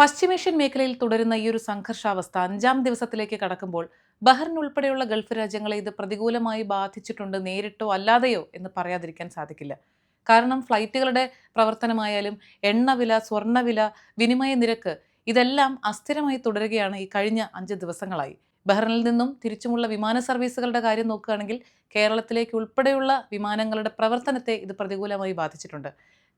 പശ്ചിമേഷ്യൻ മേഖലയിൽ തുടരുന്ന ഈ ഒരു സംഘർഷാവസ്ഥ അഞ്ചാം ദിവസത്തിലേക്ക് കടക്കുമ്പോൾ ബഹ്റിൻ ഉൾപ്പെടെയുള്ള ഗൾഫ് രാജ്യങ്ങളെ ഇത് പ്രതികൂലമായി ബാധിച്ചിട്ടുണ്ട് നേരിട്ടോ അല്ലാതെയോ എന്ന് പറയാതിരിക്കാൻ സാധിക്കില്ല. കാരണം ഫ്ലൈറ്റുകളുടെ പ്രവർത്തനമായാലും എണ്ണവില സ്വർണവില വിനിമയ നിരക്ക് ഇതെല്ലാം അസ്ഥിരമായി തുടരുകയാണ് ഈ കഴിഞ്ഞ അഞ്ച് ദിവസങ്ങളായി. ബഹ്റിനിൽ നിന്നും തിരിച്ചുമുള്ള വിമാന സർവീസുകളുടെ കാര്യം നോക്കുകയാണെങ്കിൽ കേരളത്തിലേക്ക് ഉൾപ്പെടെയുള്ള വിമാനങ്ങളുടെ പ്രവർത്തനത്തെ ഇത് പ്രതികൂലമായി ബാധിച്ചിട്ടുണ്ട്.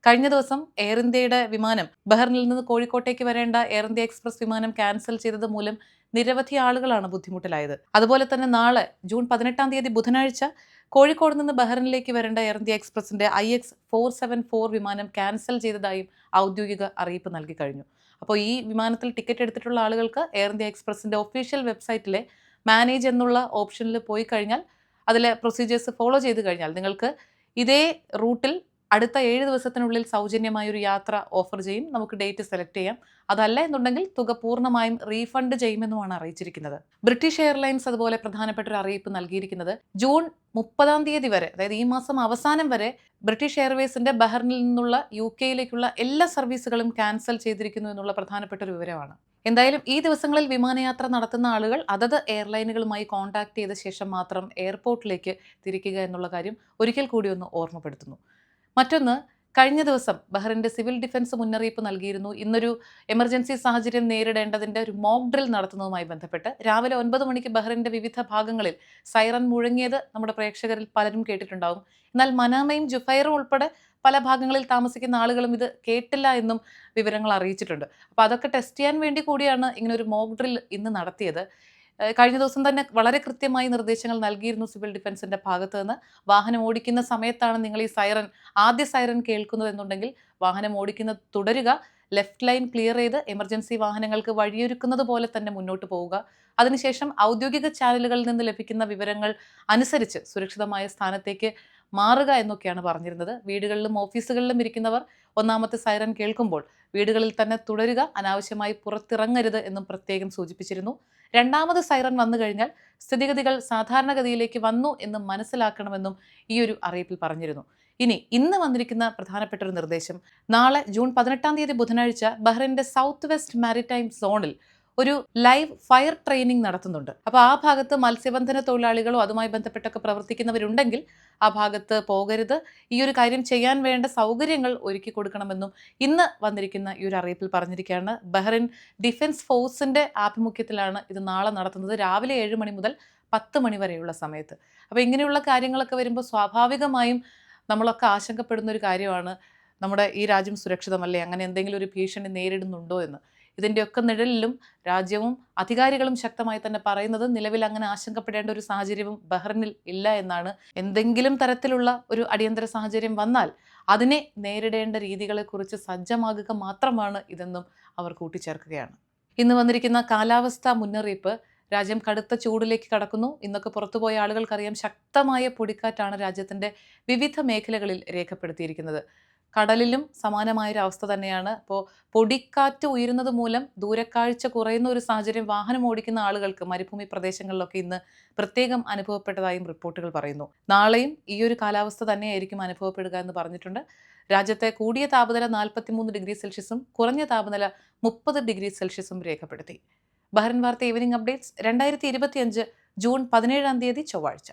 കഴിഞ്ഞ ദിവസം എയർ ഇന്ത്യയുടെ വിമാനം ബഹ്റിനിൽ നിന്ന് കോഴിക്കോട്ടേക്ക് വരേണ്ട എയർ ഇന്ത്യ എക്സ്പ്രസ് വിമാനം ക്യാൻസൽ ചെയ്തത് മൂലം നിരവധി ആളുകളാണ് ബുദ്ധിമുട്ടിലായത്. അതുപോലെ തന്നെ നാളെ ജൂൺ പതിനെട്ടാം തീയതി ബുധനാഴ്ച കോഴിക്കോട് നിന്ന് ബഹ്റിനിലേക്ക് വരേണ്ട Air India എക്സ്പ്രസിന്റെ I X four seven four വിമാനം ക്യാൻസൽ ചെയ്തതായും ഔദ്യോഗിക അറിയിപ്പ് നൽകി കഴിഞ്ഞു. അപ്പോൾ ഈ വിമാനത്തിൽ ടിക്കറ്റ് എടുത്തിട്ടുള്ള ആളുകൾക്ക് എയർ ഇന്ത്യ എക്സ്പ്രസിന്റെ ഒഫീഷ്യൽ വെബ്സൈറ്റിലെ മാനേജ് എന്നുള്ള ഓപ്ഷനിൽ പോയി കഴിഞ്ഞാൽ അതിലെ പ്രൊസീജിയേഴ്സ് ഫോളോ ചെയ്ത് കഴിഞ്ഞാൽ നിങ്ങൾക്ക് ഇതേ റൂട്ടിൽ അടുത്ത ഏഴ് ദിവസത്തിനുള്ളിൽ സൗജന്യമായ ഒരു യാത്ര ഓഫർ ചെയ്യും. നമുക്ക് ഡേറ്റ് സെലക്ട് ചെയ്യാം. അതല്ല എന്നുണ്ടെങ്കിൽ തുക പൂർണമായും റീഫണ്ട് ചെയ്യുമെന്നുമാണ് അറിയിച്ചിരിക്കുന്നത്. ബ്രിട്ടീഷ് എയർലൈൻസ് അതുപോലെ പ്രധാനപ്പെട്ട ഒരു അറിയിപ്പ് നൽകിയിരിക്കുന്നത്. ജൂൺ മുപ്പതാം തീയതി വരെ അതായത് ഈ മാസം അവസാനം വരെ ബ്രിട്ടീഷ് എയർവേസിന്റെ ബഹ്റിനിൽ നിന്നുള്ള യു കെയിലേക്കുള്ള എല്ലാ സർവീസുകളും ക്യാൻസൽ ചെയ്തിരിക്കുന്നു എന്നുള്ള പ്രധാനപ്പെട്ട ഒരു വിവരമാണ്. എന്തായാലും ഈ ദിവസങ്ങളിൽ വിമാനയാത്ര നടത്തുന്ന ആളുകൾ അതത് എയർലൈനുകളുമായി കോൺടാക്ട് ചെയ്ത ശേഷം മാത്രം എയർപോർട്ടിലേക്ക് തിരിക്കുക എന്നുള്ള കാര്യം ഒരിക്കൽ കൂടി ഒന്ന് ഓർമ്മപ്പെടുത്തുന്നു. മറ്റൊന്ന് കഴിഞ്ഞ ദിവസം ബഹ്റിന്റെ സിവിൽ ഡിഫൻസ് മുന്നറിയിപ്പ് നൽകിയിരുന്നു. ഇന്നൊരു എമർജൻസി സാഹചര്യം നേരിടേണ്ടതിന്റെ ഒരു മോക്ക് ഡ്രിൽ നടത്തുന്നതുമായി ബന്ധപ്പെട്ട് രാവിലെ ഒൻപത് മണിക്ക് ബഹ്റിന്റെ വിവിധ ഭാഗങ്ങളിൽ സൈറൻ മുഴങ്ങിയത് നമ്മുടെ പ്രേക്ഷകരിൽ പലരും കേട്ടിട്ടുണ്ടാകും എന്നാൽ മനാമയും ജുഫൈറും ഉൾപ്പെടെ പല ഭാഗങ്ങളിൽ താമസിക്കുന്ന ആളുകളും ഇത് കേട്ടില്ല എന്നും വിവരങ്ങൾ അറിയിച്ചിട്ടുണ്ട്. അപ്പോൾ അതൊക്കെ ടെസ്റ്റ് ചെയ്യാൻ വേണ്ടി കൂടിയാണ് ഇങ്ങനെ ഒരു മോക്ക് ഡ്രിൽ ഇന്ന് നടത്തിയത്. കഴിഞ്ഞ ദിവസം തന്നെ വളരെ കൃത്യമായി നിർദ്ദേശങ്ങൾ നൽകിയിരുന്നു സിവിൽ ഡിഫൻസിന്റെ ഭാഗത്ത് നിന്ന്. വാഹനം ഓടിക്കുന്ന സമയത്താണ് നിങ്ങൾ ഈ സൈറൻ ആദ്യ സൈറൻ കേൾക്കുന്നത് എന്നുണ്ടെങ്കിൽ വാഹനം ഓടിക്കുന്നത് തുടരുക. ലെഫ്റ്റ് ലൈൻ ക്ലിയർ ചെയ്ത് എമർജൻസി വാഹനങ്ങൾക്ക് വഴിയൊരുക്കുന്നത് പോലെ തന്നെ മുന്നോട്ട് പോവുക. അതിനുശേഷം ഔദ്യോഗിക ചാനലുകളിൽ നിന്ന് ലഭിക്കുന്ന വിവരങ്ങൾ അനുസരിച്ച് സുരക്ഷിതമായ സ്ഥാനത്തേക്ക് മാറുക എന്നൊക്കെയാണ് പറഞ്ഞിരുന്നത്. വീടുകളിലും ഓഫീസുകളിലും ഇരിക്കുന്നവർ ഒന്നാമത്തെ സൈറൻ കേൾക്കുമ്പോൾ വീടുകളിൽ തന്നെ തുടരുക അനാവശ്യമായി പുറത്തിറങ്ങരുത് എന്നും പ്രത്യേകം സൂചിപ്പിച്ചിരുന്നു. രണ്ടാമത് സൈറൻ വന്നു കഴിഞ്ഞാൽ സ്ഥിതിഗതികൾ സാധാരണഗതിയിലേക്ക് വന്നു എന്ന് മനസ്സിലാക്കണമെന്നും ഈ ഒരു അറിയിപ്പിൽ പറഞ്ഞിരുന്നു. ഇനി ഇന്ന് വന്നിരിക്കുന്ന പ്രധാനപ്പെട്ട ഒരു നിർദ്ദേശം. നാളെ ജൂൺ പതിനെട്ടാം തീയതി ബുധനാഴ്ച ബഹ്റിന്റെ സൗത്ത് വെസ്റ്റ് മാരിടൈം സോണിൽ ഒരു ലൈവ് ഫയർ ട്രെയിനിങ് നടത്തുന്നുണ്ട്. അപ്പോൾ ആ ഭാഗത്ത് മത്സ്യബന്ധന തൊഴിലാളികളോ അതുമായി ബന്ധപ്പെട്ടൊക്കെ പ്രവർത്തിക്കുന്നവരുണ്ടെങ്കിൽ ആ ഭാഗത്ത് പോകരുത്. ഈ ഒരു കാര്യം ചെയ്യാൻ വേണ്ട സൗകര്യങ്ങൾ ഒരുക്കി കൊടുക്കണമെന്നും ഇന്ന് വന്നിരിക്കുന്ന ഈ ഒരു അറിയിപ്പിൽ പറഞ്ഞിരിക്കുകയാണ്. ബഹ്റിൻ ഡിഫൻസ് ഫോഴ്സിന്റെ ആഭിമുഖ്യത്തിലാണ് ഇത് നാളെ നടത്തുന്നത്. രാവിലെ ഏഴ് മണി മുതൽ പത്ത് മണി വരെയുള്ള സമയത്ത്. അപ്പോൾ ഇങ്ങനെയുള്ള കാര്യങ്ങളൊക്കെ വരുമ്പോൾ സ്വാഭാവികമായും നമ്മളൊക്കെ ആശങ്കപ്പെടുന്ന ഒരു കാര്യമാണ് നമ്മുടെ ഈ രാജ്യം സുരക്ഷിതമല്ലേ? അങ്ങനെ എന്തെങ്കിലും ഒരു ഭീഷണി നേരിടുന്നുണ്ടോ എന്ന്. ഇതിന്റെയൊക്കെ നിഴലിലും രാജ്യവും അധികാരികളും ശക്തമായി തന്നെ പറയുന്നത് നിലവിൽ അങ്ങനെ ആശങ്കപ്പെടേണ്ട ഒരു സാഹചര്യവും ബഹ്റിനിൽ ഇല്ല എന്നാണ്. എന്തെങ്കിലും തരത്തിലുള്ള ഒരു അടിയന്തര സാഹചര്യം വന്നാൽ അതിനെ നേരിടേണ്ട രീതികളെക്കുറിച്ച് സജ്ജമാകുക മാത്രമാണ് ഇതെന്നും അവർ കൂട്ടിച്ചേർക്കുകയാണ്. ഇന്ന് വന്നിരിക്കുന്ന കാലാവസ്ഥാ മുന്നറിയിപ്പ് രാജ്യം കടുത്ത ചൂടിലേക്ക് കടക്കുന്നു. ഇന്നൊക്കെ പുറത്തുപോയ ആളുകൾക്കറിയാം ശക്തമായ പൊടിക്കാറ്റാണ് രാജ്യത്തിന്റെ വിവിധ മേഖലകളിൽ രേഖപ്പെടുത്തിയിരിക്കുന്നത്. കടലിലും സമാനമായൊരു അവസ്ഥ തന്നെയാണ്. അപ്പോൾ പൊടിക്കാറ്റ് ഉയരുന്നത് മൂലം ദൂരക്കാഴ്ച കുറയുന്ന ഒരു സാഹചര്യം വാഹനം ഓടിക്കുന്ന ആളുകൾക്ക് മരുഭൂമി പ്രദേശങ്ങളിലൊക്കെ ഇന്ന് പ്രത്യേകം അനുഭവപ്പെട്ടതായും റിപ്പോർട്ടുകൾ പറയുന്നു. നാളെയും ഈ ഒരു കാലാവസ്ഥ തന്നെയായിരിക്കും അനുഭവപ്പെടുക എന്ന് പറഞ്ഞിട്ടുണ്ട്. രാജ്യത്തെ കൂടിയ താപനില നാൽപ്പത്തിമൂന്ന് ഡിഗ്രി സെൽഷ്യസും കുറഞ്ഞ താപനില മുപ്പത് ഡിഗ്രി സെൽഷ്യസും രേഖപ്പെടുത്തി. ബഹ്റിൻ വാർത്ത ഈവനിംഗ് അപ്ഡേറ്റ്സ് രണ്ടായിരത്തി ഇരുപത്തിയഞ്ച് ജൂൺ പതിനേഴാം തീയതി ചൊവ്വാഴ്ച.